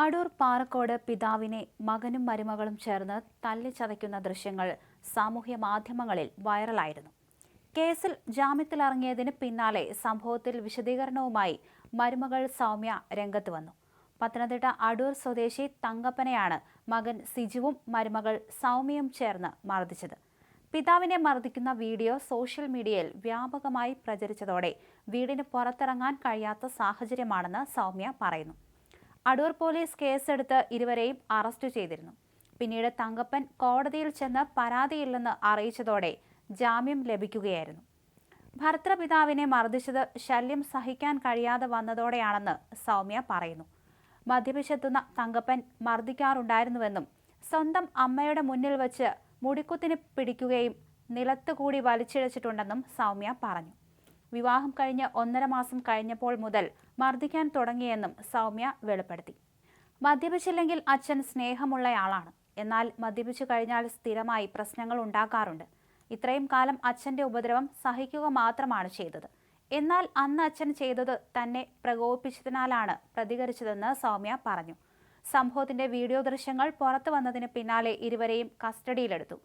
അടൂർ പാറക്കോട് പിതാവിനെ മകനും മരുമകളും ചേർന്ന് തല്ലിച്ചതയ്ക്കുന്ന ദൃശ്യങ്ങൾ സാമൂഹ്യ മാധ്യമങ്ങളിൽ വൈറലായിരുന്നു. കേസിൽ ജാമ്യത്തിലിറങ്ങിയതിന് പിന്നാലെ സംഭവത്തിൽ വിശദീകരണവുമായി മരുമകൾ സൗമ്യ രംഗത്ത് വന്നു. പത്തനംതിട്ട അടൂർ സ്വദേശി തങ്കപ്പനെയാണ് മകൻ സിജുവും മരുമകൾ സൗമ്യയും ചേർന്ന് മർദ്ദിച്ചത്. പിതാവിനെ മർദ്ദിക്കുന്ന വീഡിയോ സോഷ്യൽ മീഡിയയിൽ വ്യാപകമായി പ്രചരിച്ചതോടെ വീടിന് പുറത്തിറങ്ങാൻ കഴിയാത്ത സാഹചര്യമാണെന്ന് സൗമ്യ പറയുന്നു. അടൂർ പോലീസ് കേസെടുത്ത് ഇരുവരെയും അറസ്റ്റ് ചെയ്തിരുന്നു. പിന്നീട് തങ്കപ്പൻ കോടതിയിൽ ചെന്ന് പരാതിയില്ലെന്ന് അറിയിച്ചതോടെ ജാമ്യം ലഭിക്കുകയായിരുന്നു. ഭർത്തൃപിതാവിനെ മർദ്ദിച്ചത് ശല്യം സഹിക്കാൻ കഴിയാതെ വന്നതോടെയാണെന്ന് സൗമ്യ പറയുന്നു. മദ്യപിച്ചെത്തുന്ന തങ്കപ്പൻ മർദ്ദിക്കാറുണ്ടായിരുന്നുവെന്നും സ്വന്തം അമ്മയുടെ മുന്നിൽ വച്ച് മുടിക്കുത്തിന് പിടിക്കുകയും നിലത്തുകൂടി വലിച്ചിഴച്ചിട്ടുണ്ടെന്നും സൗമ്യ പറഞ്ഞു. വിവാഹം കഴിഞ്ഞ് ഒന്നര മാസം കഴിഞ്ഞപ്പോൾ മുതൽ മർദ്ദിക്കാൻ തുടങ്ങിയെന്നും സൗമ്യ വെളിപ്പെടുത്തി. മദ്യപിച്ചില്ലെങ്കിൽ അച്ഛൻ സ്നേഹമുള്ളയാളാണ്. എന്നാൽ മദ്യപിച്ചു കഴിഞ്ഞാൽ സ്ഥിരമായി പ്രശ്നങ്ങൾ ഉണ്ടാക്കാറുണ്ട് ഇത്രയും കാലം അച്ഛന്റെ ഉപദ്രവം സഹിക്കുക മാത്രമാണ് ചെയ്തത്. എന്നാൽ അന്ന് അച്ഛൻ ചെയ്തത് തന്നെ പ്രകോപിപ്പിച്ചതിനാലാണ് പ്രതികരിച്ചതെന്ന് സൗമ്യ പറഞ്ഞു. സംഭവത്തിന്റെ വീഡിയോ ദൃശ്യങ്ങൾ പുറത്തു വന്നതിന് പിന്നാലെ ഇരുവരെയും കസ്റ്റഡിയിലെടുത്തു.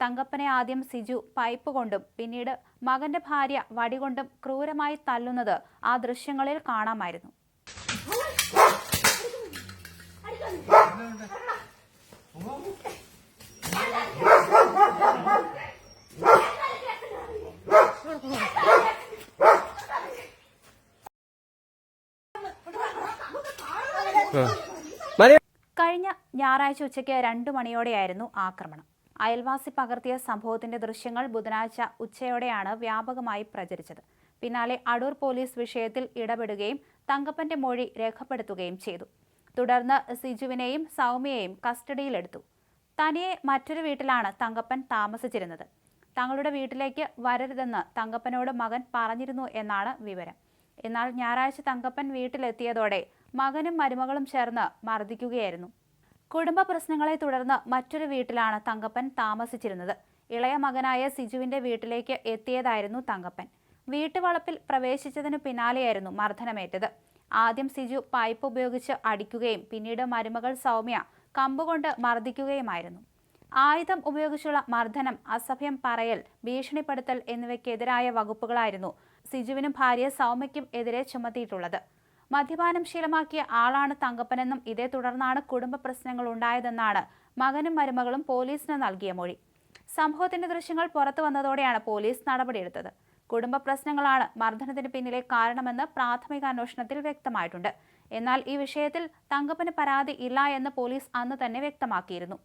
തങ്കപ്പനെ ആദ്യം സിജു പൈപ്പ് കൊണ്ടും പിന്നീട് മകന്റെ ഭാര്യ വടികൊണ്ടും ക്രൂരമായി തല്ലുന്നത് ആ ദൃശ്യങ്ങളിൽ കാണാമായിരുന്നു. കഴിഞ്ഞ ഞായറാഴ്ച ഉച്ചയ്ക്ക് രണ്ടു മണിയോടെയായിരുന്നു ആക്രമണം. അയൽവാസി പകർത്തിയ സംഭവത്തിന്റെ ദൃശ്യങ്ങൾ ബുധനാഴ്ച ഉച്ചയോടെയാണ് വ്യാപകമായി പ്രചരിച്ചത്. പിന്നാലെ അടൂർ പോലീസ് വിഷയത്തിൽ ഇടപെടുകയും തങ്കപ്പന്റെ മൊഴി രേഖപ്പെടുത്തുകയും ചെയ്തു. തുടർന്ന് സിജുവിനെയും സൗമ്യയെയും കസ്റ്റഡിയിലെടുത്തു. തനിയെ മറ്റൊരു വീട്ടിലാണ് തങ്കപ്പൻ താമസിച്ചിരുന്നത്. തങ്ങളുടെ വീട്ടിലേക്ക് വരരുതെന്ന് തങ്കപ്പനോട് മകൻ പറഞ്ഞിരുന്നു എന്നാണ് വിവരം. എന്നാൽ ഞായറാഴ്ച തങ്കപ്പൻ വീട്ടിലെത്തിയതോടെ മകനും മരുമകളും ചേർന്ന് മർദ്ദിക്കുകയായിരുന്നു. കുടുംബ പ്രശ്നങ്ങളെ തുടർന്ന് മറ്റൊരു വീട്ടിലാണ് തങ്കപ്പൻ താമസിച്ചിരുന്നത്. ഇളയ മകനായ സിജുവിന്റെ വീട്ടിലേക്ക് എത്തിയതായിരുന്നു തങ്കപ്പൻ. വീട്ടുവളപ്പിൽ പ്രവേശിച്ചതിനു പിന്നാലെയായിരുന്നു മർദ്ദനമേറ്റത്. ആദ്യം സിജു പൈപ്പ് ഉപയോഗിച്ച് അടിക്കുകയും പിന്നീട് മരുമകൾ സൗമ്യ കമ്പുകൊണ്ട് മർദ്ദിക്കുകയുമായിരുന്നു. ആയുധം ഉപയോഗിച്ചുള്ള മർദ്ദനം അസഭ്യം പറയൽ ഭീഷണിപ്പെടുത്തൽ എന്നിവയ്ക്കെതിരായ വകുപ്പുകളായിരുന്നു സിജുവിനും ഭാര്യ സൗമ്യയ്ക്കും എതിരെ ചുമത്തിയിട്ടുള്ളത്. മദ്യപാനം ശീലമാക്കിയ ആളാണ് തങ്കപ്പനെന്നും ഇതേ തുടർന്നാണ് കുടുംബ പ്രശ്നങ്ങൾ ഉണ്ടായതെന്നാണ് മകനും മരുമകളും പോലീസിന് നൽകിയ മൊഴി. സംഭവത്തിന്റെ ദൃശ്യങ്ങൾ പുറത്തു വന്നതോടെയാണ് പോലീസ് നടപടിയെടുത്തത്. കുടുംബ പ്രശ്നങ്ങളാണ് മർദ്ദനത്തിന് പിന്നിലെ കാരണമെന്ന് പ്രാഥമിക അന്വേഷണത്തിൽ വ്യക്തമായിട്ടുണ്ട്. എന്നാൽ ഈ വിഷയത്തിൽ തങ്കപ്പന് പരാതി ഇല്ല എന്ന് പോലീസ് അന്ന് തന്നെ വ്യക്തമാക്കിയിരുന്നു.